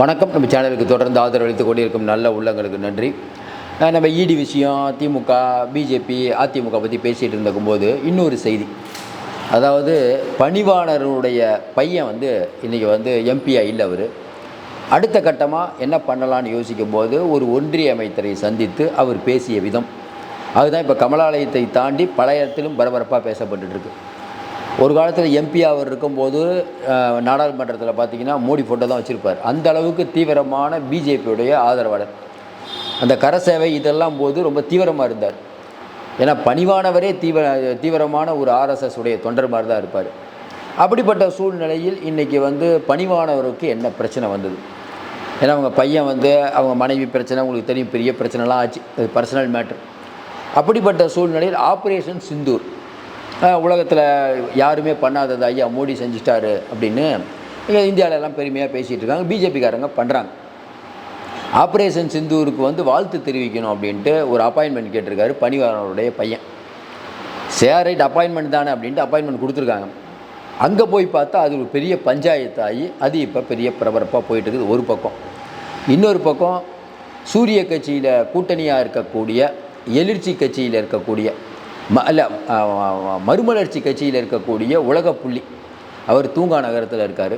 வணக்கம். நம்ம சேனலுக்கு தொடர்ந்து ஆதரவளித்துக் கொண்டிருக்கும் நல்ல உள்ளங்களுக்கு நன்றி. நம்ம இடி விஷயம் திமுக பிஜேபி அதிமுக பற்றி பேசிகிட்டு இருந்தக்கும்போது இன்னொரு செய்தி. அதாவது பணிவாளருடைய பையன் வந்து இன்றைக்கி வந்து எம்பியாக இல்லை அவர். அடுத்த கட்டமாக என்ன பண்ணலான்னு யோசிக்கும் போது ஒரு ஒன்றிய அமைச்சரை சந்தித்து அவர் பேசிய விதம். அதுதான் இப்போ கமலாலயத்தை தாண்டி பல இடத்திலும் பரபரப்பாக பேசப்பட்டுருக்கு ஒரு காலத்தில் எம்பி அவர் இருக்கும்போது நாடாளுமன்றத்தில் பார்த்தீங்கன்னா மோடி ஃபோட்டோ தான் வச்சுருப்பார். அந்த அளவுக்கு தீவிரமான பிஜேபியுடைய ஆதரவாளர். அந்த கரசேவை இதெல்லாம் போது ரொம்ப தீவிரமாக இருந்தார். ஏன்னா பணிவானவரே தீவிர தீவிரமான ஒரு ஆர்எஸ்எஸ் உடைய தொண்டர் மாதிரி தான் இருப்பார். அப்படிப்பட்ட சூழ்நிலையில் இன்றைக்கி வந்து பணிவானவருக்கு என்ன பிரச்சனை வந்தது? ஏன்னா அவங்க பையன் வந்து அவங்க மனைவி பிரச்சனை உங்களுக்கு தெரியும் பெரிய பிரச்சனைலாம் ஆச்சு. அது பர்சனல் மேட்ரு அப்படிப்பட்ட சூழ்நிலையில் ஆப்ரேஷன் சிந்தூர் உலகத்தில் யாருமே பண்ணாதது ஐயா மோடி செஞ்சுட்டாரு அப்படின்னு இந்தியாவிலலாம் எல்லாம் பெருமையாக பேசிகிட்டு இருக்காங்க. பிஜேபிக்காரங்க பண்ணுறாங்க ஆப்ரேஷன் சிந்தூருக்கு வந்து வாழ்த்து தெரிவிக்கணும் அப்படின்ட்டு ஒரு அப்பாயின்மெண்ட் கேட்டிருக்காரு பணிவாரனுடைய பையன். சரி ரைட் அப்பாயின்மெண்ட் தானே அப்படின்ட்டு அப்பாயின்மெண்ட் கொடுத்துருக்காங்க. அங்கே போய் பார்த்தா அது ஒரு பெரிய பஞ்சாயத்து ஆகி அது இப்போ பெரிய பிரபரப்பாக போயிட்டு இருக்குது ஒரு பக்கம். இன்னொரு பக்கம் சூரிய கட்சியில் கூட்டணியாக இருக்கக்கூடிய எழுச்சி கட்சியில் இருக்கக்கூடிய ம அல்ல மறுமலர்ச்சி கட்சியில் இருக்கக்கூடிய உலகப்புள்ளி. அவர் தூங்கா நகரத்தில் இருக்கார்.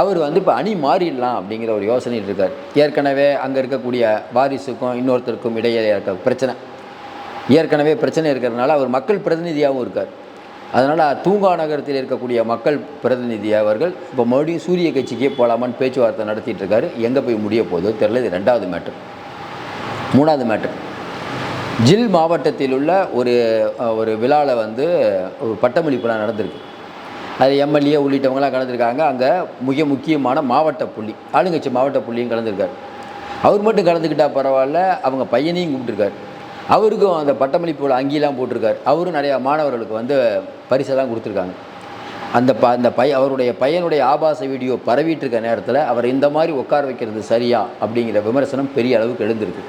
அவர் வந்து இப்போ அணி மாறிடலாம் அப்படிங்கிற ஒரு யோசனையில் இருக்கார். ஏற்கனவே அங்கே இருக்கக்கூடிய வாரிசுக்கும் இன்னொருத்தருக்கும் இடையே இருக்க பிரச்சனை. ஏற்கனவே பிரச்சனை இருக்கிறதுனால அவர் மக்கள் பிரதிநிதியாகவும் இருக்கார். அதனால் தூங்கா நகரத்தில் இருக்கக்கூடிய மக்கள் பிரதிநிதி அவர்கள் இப்போ மறுபடியும் சூரிய கட்சிக்கே போகலாமான்னு பேச்சுவார்த்தை நடத்திட்டு இருக்காரு. எங்கே போய் முடிய போதோ தெரில இது ரெண்டாவது மேட்ரு மூணாவது மேட்ரு ஜில் மாவட்டத்தில் உள்ள ஒரு ஒரு விழாவில் வந்து ஒரு பட்டமளிப்பு விழா நடந்திருக்கு. அது எம்எல்ஏ உள்ளிட்டவங்களாம் கலந்துருக்காங்க. அங்கே மிக முக்கியமான மாவட்ட புள்ளி ஆளுங்கட்சி மாவட்ட புள்ளியும் கலந்துருக்காரு. அவர் மட்டும் கலந்துக்கிட்டால் பரவாயில்ல அவங்க பையனையும் கூப்பிட்டுருக்காரு. அவருக்கும் அந்த பட்டமளிப்பு விழா போட்டிருக்கார். அவரும் நிறையா மாணவர்களுக்கு வந்து பரிசெல்லாம் கொடுத்துருக்காங்க. அந்த ப அந்த பை அவருடைய பையனுடைய ஆபாச வீடியோ பரவிட்டு இருக்க நேரத்தில் அவர் இந்த மாதிரி உட்கார வைக்கிறது சரியா அப்படிங்கிற விமர்சனம் பெரிய அளவுக்கு எழுந்திருக்கு.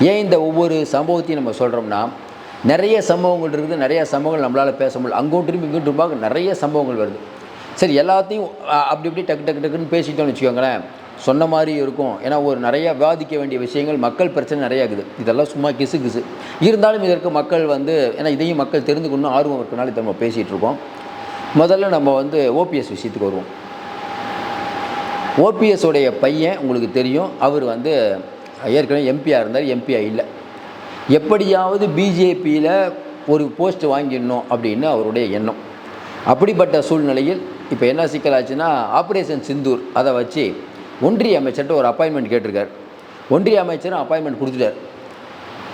ஏன் இந்த ஒவ்வொரு சம்பவத்தையும் நம்ம சொல்கிறோம்னா நிறைய சம்பவங்கள் இருக்குது நிறைய சம்பவங்கள் நம்மளால் பேச முடியல. அங்கோட்டும் திரும்ப நிறைய சம்பவங்கள் வருது. சரி எல்லாத்தையும் அப்படி இப்படி டக்கு டக்கு டக்குன்னு பேசிட்டோம்னு வச்சுக்கோங்களேன் சொன்ன மாதிரி இருக்கும். ஏன்னா ஒரு நிறையா விவாதிக்க வேண்டிய விஷயங்கள் மக்கள் பிரச்சனை நிறையா இருக்குது. இதெல்லாம் சும்மா கிசு கிசு. இருந்தாலும் இதற்கு மக்கள் வந்து ஏன்னா இதையும் மக்கள் தெரிந்துக்கணும் ஆர்வம் இருக்கனால இதை நம்ம பேசிகிட்டு இருக்கோம். முதல்ல நம்ம வந்து ஓபிஎஸ் விஷயத்துக்கு வருவோம். ஓபிஎஸ் உடைய பையன் உங்களுக்கு தெரியும் அவர் வந்து ஏற்கனவே எம்பியாக இருந்தார் எம்பியாக இல்லை. எப்படியாவது பிஜேபியில் ஒரு போஸ்ட் வாங்கிடணும் அப்படின்னு அவருடைய எண்ணம். அப்படிப்பட்ட சூழ்நிலையில் இப்போ என்ன சிக்கலாச்சுன்னா ஆப்ரேஷன் சிந்தூர் அதை வச்சு ஒன்றிய அமைச்சர்கிட்ட ஒரு அப்பாயின்மெண்ட் கேட்டிருக்கார். ஒன்றிய அமைச்சரும் அப்பாயின்மெண்ட் கொடுத்துட்டார்.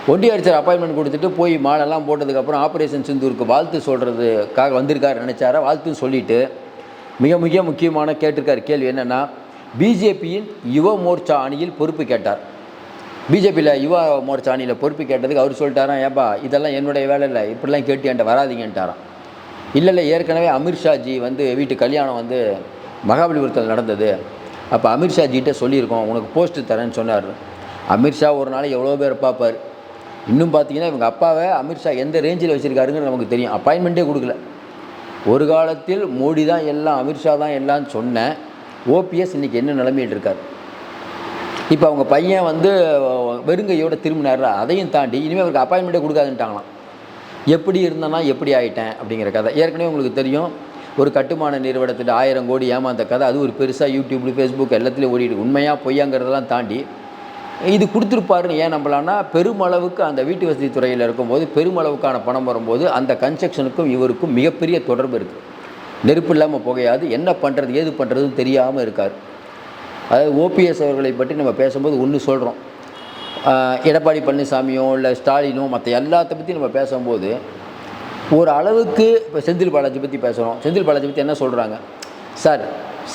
ஒன்றிய அமைச்சர் அப்பாயின்மெண்ட் கொடுத்துட்டு போய் மாலெல்லாம் போட்டதுக்கப்புறம் ஆப்ரேஷன் சிந்தூருக்கு வாழ்த்து சொல்கிறதுக்காக வந்திருக்காரு நினச்சார? வாழ்த்துன்னு சொல்லிவிட்டு மிக மிக முக்கியமான கேட்டிருக்கார். கேள்வி என்னென்னா பிஜேபியின் யுவ மோர்ச்சா அணியில் பொறுப்பு கேட்டார். பிஜேபியில் யுவா மோர்ச்சா அணியில் பொறுப்பு கேட்டதுக்கு அவர் சொல்லிட்டாராம் ஏப்பா இதெல்லாம் என்னுடைய வேலை இல்லை இப்படிலாம் கேட்டு என்கிட்ட வராதீங்கன்ட்டாராம். இல்லை இல்லை ஏற்கனவே அமித்ஷாஜி வந்து வீட்டு கல்யாணம் வந்து மகாபலிபுரத்தில் நடந்தது. அப்போ அமித்ஷாஜிகிட்ட சொல்லியிருக்கோம் உனக்கு போஸ்ட்டு தரேன்னு சொன்னார். அமித்ஷா ஒரு நாள் எவ்வளோ பேர் பார்ப்பார். இன்னும் பார்த்தீங்கன்னா இவங்க அப்பாவை அமித்ஷா எந்த ரேஞ்சில் வச்சுருக்காருங்கன்னு நமக்கு தெரியும். அப்பாயின்மெண்ட்டே கொடுக்கல. ஒரு காலத்தில் மோடி தான் எல்லாம் அமித்ஷா தான் எல்லாம் சொன்னேன் ஓபிஎஸ் இன்றைக்கி என்ன நிலைமையில் இருக்கார்? இப்போ அவங்க பையன் வந்து வெறுங்கையோட திரும்பினார் அதையும் தாண்டி இனிமேல் அவருக்கு அப்பாயின்மெண்ட்டே கொடுக்காதுன்ட்டாங்களாம். எப்படி இருந்தேன்னா எப்படி ஆகிட்டேன் அப்படிங்கிற கதை. ஏற்கனவே உங்களுக்கு தெரியும் ஒரு கட்டுமான நிறுவனத்தில் ஆயிரம் கோடி ஏமாந்த கதை. அது ஒரு பெருசாக யூடியூப்ல ஃபேஸ்புக் எல்லாத்துலேயும் ஓடிட்டு உண்மையாக பொய்யாங்கிறதெல்லாம் தாண்டி இது கொடுத்துருப்பாருன்னு ஏன் நம்பலான்னா பெருமளவுக்கு அந்த வீட்டு வசதி துறையில் இருக்கும்போது பெருமளவுக்கான பணம் வரும்போது அந்த கன்ஸ்ட்ரக்ஷனுக்கும் இவருக்கும் மிகப்பெரிய தொடர்பு இருக்குது நெருப்பு இல்லாமல் புகையாது. என்ன பண்ணுறது ஏது பண்ணுறதுன்னு தெரியாமல் இருக்கார். அதாவது ஓபிஎஸ் அவர்களை பற்றி நம்ம பேசும்போது ஒன்று சொல்கிறோம். எடப்பாடி பழனிசாமியோ இல்லை ஸ்டாலினோ மற்ற எல்லாத்த பற்றி நம்ம பேசும்போது ஒரு அளவுக்கு இப்போ செந்தில் பாலாஜி பற்றி பேசுகிறோம். செந்தில் பாலாஜி பற்றி என்ன சொல்கிறாங்க? சார்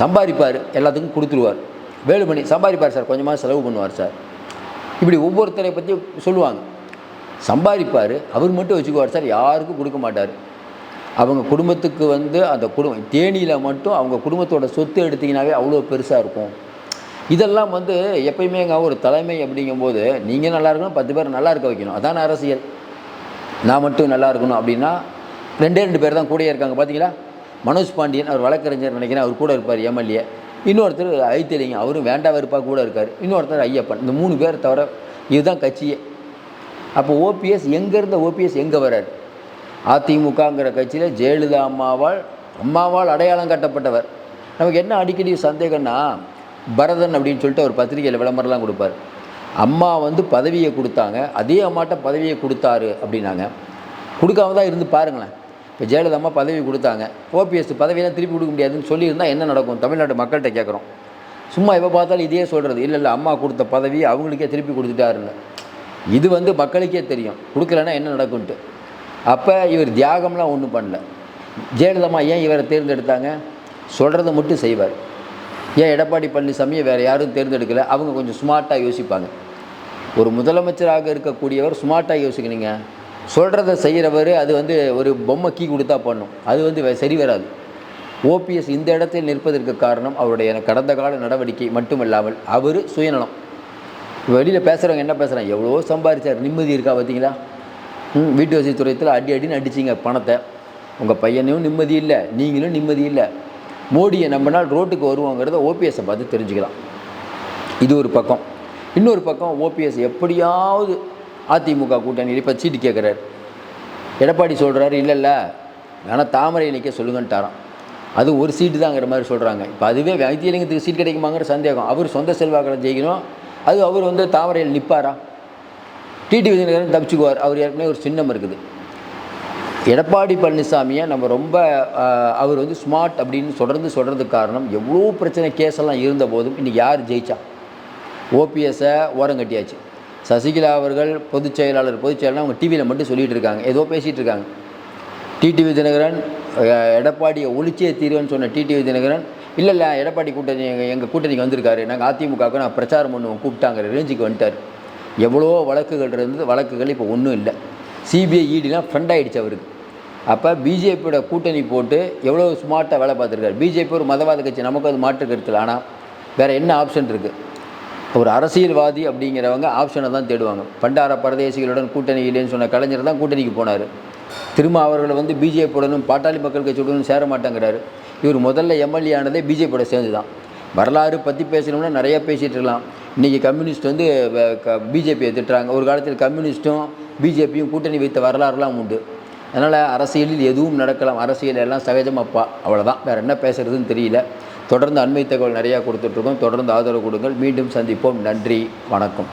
சம்பாதிப்பார் எல்லாத்துக்கும் கொடுத்துருவார். வேலுமணி சம்பாதிப்பார் சார் கொஞ்சமாக செலவு பண்ணுவார் சார். இப்படி ஒவ்வொருத்தரை பற்றி சொல்லுவாங்க. சம்பாதிப்பார் அவர் மட்டும் வச்சுக்குவார் சார் யாருக்கும் கொடுக்க மாட்டார். அவங்க குடும்பத்துக்கு வந்து அந்த குடும்பம் தேனியில் மட்டும் அவங்க குடும்பத்தோட சொத்து எடுத்தீங்கன்னாவே அவ்வளோ பெருசாக இருக்கும். இதெல்லாம் வந்து எப்பயுமேங்க ஒரு தலைமை அப்படிங்கும்போது நீங்கள் நல்லா இருக்கணும் பத்து பேர் நல்லா இருக்க வைக்கணும். அதான அரசியல். நான் மட்டும் நல்லா இருக்கணும் அப்படின்னா ரெண்டே ரெண்டு பேர் தான் கூடயே இருக்காங்க. பார்த்தீங்களா மனோஜ் பாண்டியன் அவர் வழக்கறிஞர் நினைக்கிறேன் அவர் கூட இருப்பார் எம்எல்ஏ. இன்னொருத்தர் ஐத்தியலிங்கம் அவரும் வேண்டா வெறுப்பாக கூட இருக்கார். இன்னொருத்தர் ஐயப்பன். இந்த மூணு பேர் தவிர இதுதான் கட்சியே. அப்போ ஓபிஎஸ் எங்கே இருந்த ஓபிஎஸ் எங்கே வரார்? அதிமுகங்கிற கட்சியில் ஜெயலலிதா அம்மாவால் அம்மாவால் அடையாளம் கட்டப்பட்டவர். நமக்கு என்ன அடிக்கடி சந்தேகம்னா பரதன் அப்படின்னு சொல்லிட்டு ஒரு பத்திரிகையில் விளம்பரம்லாம் கொடுப்பார். அம்மா வந்து பதவியை கொடுத்தாங்க. அதே அம்மாட்ட பதவியை கொடுத்தாரு அப்படின்னாங்க. கொடுக்காம தான் இருந்து பாருங்களேன். இப்போ ஜெயலலிதா அம்மா பதவி கொடுத்தாங்க. ஓபிஎஸ் பதவியெல்லாம் திருப்பி கொடுக்க முடியாதுன்னு சொல்லியிருந்தால் என்ன நடக்கும்? தமிழ்நாட்டு மக்கள்கிட்ட கேட்குறோம் சும்மா எப்போ பார்த்தாலும் இதே சொல்கிறது இல்லை இல்லை அம்மா கொடுத்த பதவி அவங்களுக்கே திருப்பி கொடுத்துட்டாருன்னு. இது வந்து மக்களுக்கே தெரியும். கொடுக்கலன்னா என்ன நடக்கும்ன்ட்டு. அப்போ இவர் தியாகம்லாம் ஒன்றும் பண்ணல. ஜெயலலிதா ஏன் இவரை தேர்ந்தெடுத்தாங்க? சொல்கிறத மட்டும் செய்வார். ஏன் எடப்பாடி பழனிசாமியை வேறு யாரும் தேர்ந்தெடுக்கலை? அவங்க கொஞ்சம் ஸ்மார்ட்டாக யோசிப்பாங்க. ஒரு முதலமைச்சராக இருக்கக்கூடியவர் ஸ்மார்ட்டாக யோசிக்கணுங்க. சொல்கிறத செய்கிறவர் அது வந்து ஒரு பொம்மை கீ கொடுத்தா பண்ணும் அது வந்து சரி வராது. ஓபிஎஸ் இந்த இடத்தில் நிற்பதற்கு காரணம் அவருடைய கடந்த கால நடவடிக்கை மட்டுமல்லாமல் அவர் சுயநலம். வெளியில் பேசுகிறவங்க என்ன பேசுகிறாங்க எவ்வளோ சம்பாதிச்சார் நிம்மதி இருக்கா பார்த்தீங்களா? ம் வீட்டு வசதி துறையத்தில் அடி அடின்னு அடிச்சிங்க பணத்தை. உங்கள் பையனையும் நிம்மதி இல்லை நீங்களும் நிம்மதி இல்லை. மோடியை நம்பினால் ரோட்டுக்கு வருவாங்கிறத ஓபிஎஸ்ஸை பார்த்து தெரிஞ்சுக்கலாம். இது ஒரு பக்கம். இன்னொரு பக்கம் ஓபிஎஸ் எப்படியாவது அதிமுக கூட்டணியில் இப்போ சீட்டு கேட்குறாரு எடப்பாடி சொல்கிறாரு இல்லை இல்லை வேணால் தாமரை நிற்க சொல்லுங்கன்ட்டாராம் அது ஒரு சீட்டு தாங்கிற மாதிரி சொல்கிறாங்க இப்போ அதுவே வைத்தியலிங்கத்துக்கு சீட் கிடைக்குமாங்கிற சந்தேகம். அவர் சொந்த செல்வாக்களை ஜெயிக்கணும். அது அவர் வந்து தாமரையில் நிற்பாரா டிடி விஜயநகரன் தப்பிச்சுக்குவார். அவர் ஏற்கனவே ஒரு சின்னம் இருக்குது. எடப்பாடி பழனிசாமியை நம்ம ரொம்ப அவர் வந்து ஸ்மார்ட் அப்படின்னு தொடர்ந்து சொல்கிறதுக்கு காரணம் எவ்வளோ பிரச்சனை கேஸெல்லாம் இருந்த போதும் இன்றைக்கி யார் ஜெயிச்சா? ஓபிஎஸ்ஸை ஓரங்கட்டியாச்சு சசிகலா அவர்கள் பொதுச் செயலாளர் பொதுச் செயலாளர் அவங்க டிவியில் மட்டும் சொல்லிகிட்டு இருக்காங்க. ஏதோ பேசிகிட்டு இருக்காங்க. டிடிவி தினகரன் எடப்பாடியை ஒழிச்சே தீர்வுன்னு சொன்ன டிடிவி தினகரன் இல்லை இல்லை எடப்பாடி கூட்டணி எங்கள் எங்கள் கூட்டணிக்கு வந்திருக்காரு. நாங்கள் அதிமுகவுக்கு நான் பிரச்சாரம் பண்ணுவோம் கூப்பிட்டாங்கிற ரேஞ்சுக்கு வந்துட்டார். எவ்வளோ வழக்குகள் இருந்தது வழக்குகள் இப்போ ஒன்றும் இல்லை. சிபிஐ இடிலாம் ஃப்ரெண்ட் ஆகிடுச்சு அவருக்கு. அப்போ பிஜேபியோட கூட்டணி போட்டு எவ்வளோ ஸ்மார்ட்டாக வேலை பார்த்துருக்காரு. பிஜேபி ஒரு மதவாத கட்சி நமக்கு அது மாற்று கருத்தில் ஆனால் வேறு என்ன ஆப்ஷன் இருக்குது ஒரு அரசியல்வாதி அப்படிங்கிறவங்க ஆப்ஷனை தான் தேடுவாங்க. பண்டார பரதேசிகளுடன் கூட்டணி இல்லைன்னு சொன்ன கலைஞர் தான் கூட்டணிக்கு போனார். திரும்ப அவர்களை வந்து பிஜேபியுடனும் பாட்டாளி மக்கள் கட்சியுடனும் சேர மாட்டேங்கிறாரு. இவர் முதல்ல எம்எல்ஏ ஆனதே பிஜேபியோட சேர்ந்து தான். வரலாறு பற்றி பேசணும்னா நிறைய பேசிகிட்டு இருக்கலாம். இன்றைக்கி கம்யூனிஸ்ட் வந்து பிஜேபியை திட்டுறாங்க. ஒரு காலத்தில் கம்யூனிஸ்ட்டும் பிஜேபியும் கூட்டணி வைத்த வரலாறுலாம் உண்டு. அதனால் அரசியலில் எதுவும் நடக்கலாம். அரசியல் எல்லாம் சகஜமாப்பா அவ்வளோதான் வேறு என்ன பேசுகிறதுன்னு தெரியல. தொடர்ந்து அண்மை தகவல் நிறையா கொடுத்துட்ருக்கோம் தொடர்ந்து ஆதரவு கொடுங்கள். மீண்டும் சந்திப்போம். நன்றி. வணக்கம்.